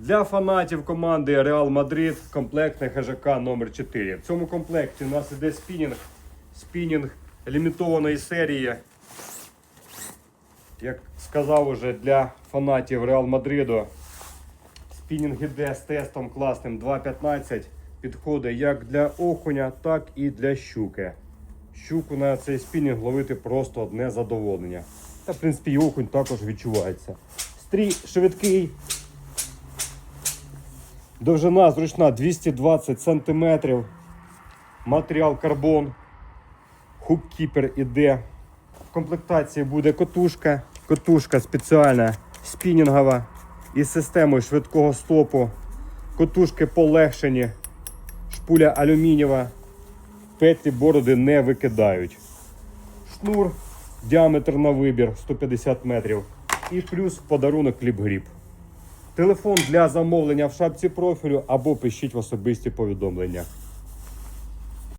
Для фанатів команди Реал Мадрид комплектний ХЖК номер 4 В цьому комплекті у нас іде спінінг, спінінг лімітованої серії. Як сказав уже для фанатів Реал Мадриду, спінінг іде з тестом класним 2.15. Підходить як для окуня, так і для щуки. Щуку на цей спінінг ловити просто одне задоволення. Та, в принципі, і окунь також відчувається. Стрій швидкий. Довжина зручна 220 см. Матеріал карбон. Хук-кіпер іде. В комплектації буде котушка. Котушка спеціальна спінінгова із системою швидкого стопу. Котушки полегшені. Шпуля алюмінієва. Петлі бороди не викидають. Шнур, діаметр на вибір 150 метрів. І плюс подарунок кліп-гріб. Телефон для замовлення в шапці профілю або пишіть в особисті повідомлення.